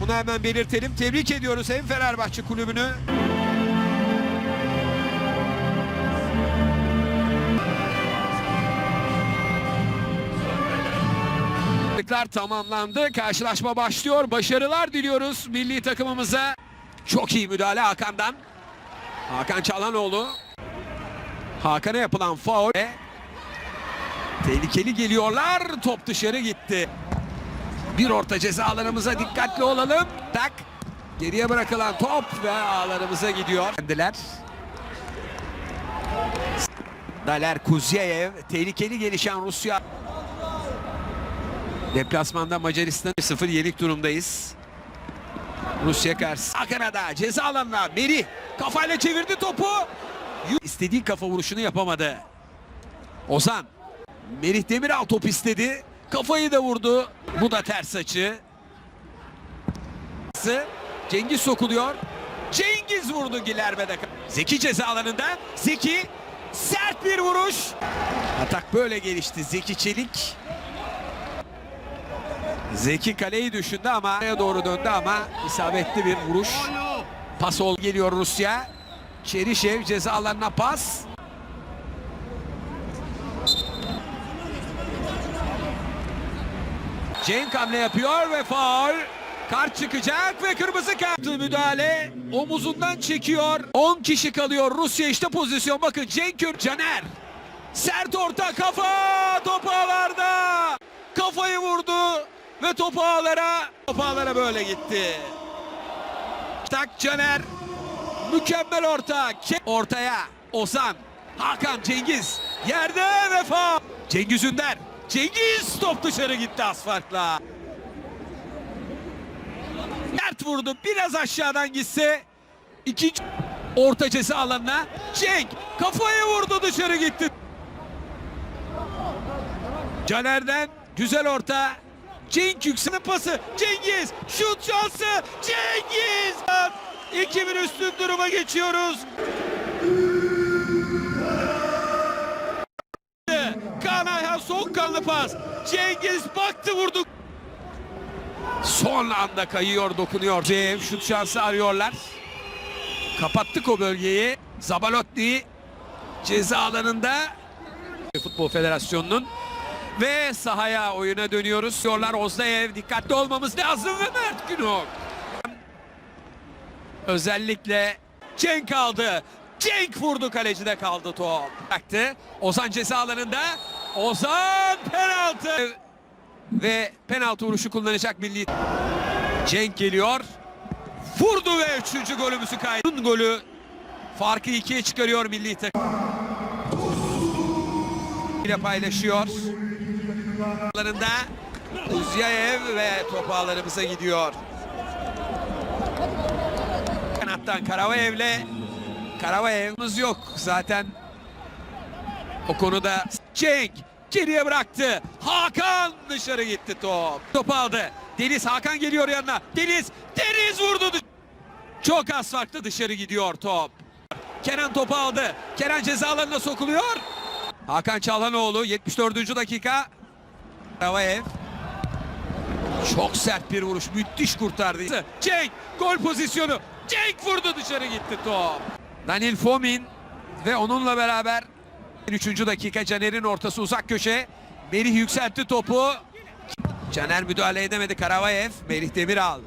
Bunu hemen belirtelim. Tebrik ediyoruz hem Fenerbahçe kulübünü. Tamamlandı. Karşılaşma başlıyor. Başarılar diliyoruz milli takımımıza. Çok iyi müdahale Hakan'dan. Hakan Çalhanoğlu. Hakan'a yapılan faul. Tehlikeli geliyorlar. Top dışarı gitti. Bir orta ceza alanımıza dikkatli olalım. Tak. Geriye bırakılan top ve ağlarımıza gidiyor. Kendiler. Daler Kuzyeyev. Tehlikeli gelişen Rusya. Deplasmanda Macaristan 0 yenik durumdayız. Rusya karşı. Hakan'a ceza alanına Meri kafayla çevirdi topu. İstediği kafa vuruşunu yapamadı. Ozan. Merih Demiral top istedi. Kafayı da vurdu. Bu da ters açı. Cengiz sokuluyor. Cengiz vurdu Gilerme'de. Zeki ceza alanında. Zeki sert bir vuruş. Atak böyle gelişti. Zeki Çelik. Zeki kaleyi düşündü ama doğru döndü ama isabetli bir vuruş. Pas ol geliyor Rusya. Çerişev ceza alanına pas. Cenk hamle yapıyor ve faul. Kart çıkacak ve kırmızı kart. Müdahale omuzundan çekiyor. 10 kişi kalıyor Rusya işte pozisyon. Bakın Cenk Caner. Sert orta kafa top ağlarda. Kafayı vurdu ve top ağlara. Top ağlara böyle gitti. Tak Caner. Mükemmel orta. Ortaya Ozan. Hakan Cengiz. Yerde ve faul. Cengiz Ünder. Cengiz top dışarı gitti az farkla. Sert vurdu. Biraz aşağıdan gitse. ikinci orta ceza alanına. Cenk kafayı vurdu dışarı gitti. Caner'den güzel orta. Cenk yükselme pası. Cengiz şut şansı. Cengiz. 2-1 üstün duruma geçiyoruz. Soğukkanlı pas. Cengiz baktı vurdu. Son anda kayıyor dokunuyor. Cev şut şansı arıyorlar. Kapattık o bölgeyi. Zabalotti ceza alanında. Futbol Federasyonu'nun ve sahaya oyuna dönüyoruz. Diyorlar Ozdayev dikkatli olmamız lazım ve Mert Günok. Özellikle Cenk aldı. Cenk vurdu kalecide kaldı top. Baktı. Ozan ceza alanında. Ozan penaltı. Ve penaltı vuruşu kullanacak milli. Cenk geliyor. Vurdu ve üçüncü golümüzü kaydı. Golü farkı ikiye çıkarıyor milli takım. ile paylaşıyor. Alanında Uzyayev ve top ağlarımıza gidiyor. Kanattan Karavayev'le Karavayev'imiz yok zaten. O konuda Cenk geriye bıraktı. Hakan dışarı gitti top. Top aldı. Deniz Hakan geliyor yanına. Deniz, Deniz vurdu. Çok az farklı dışarı gidiyor top. Kenan topu aldı. Kenan ceza alanına sokuluyor. Hakan Çalhanoğlu 74. dakika. Karavayev. Çok sert bir vuruş. Müthiş kurtardı. Cenk gol pozisyonu. Cenk vurdu dışarı gitti top. Danil Fomin ve onunla beraber 3. dakika Caner'in ortası uzak köşe. Melih yükseltti topu. Caner müdahale edemedi Karavayev. Melih Demiral.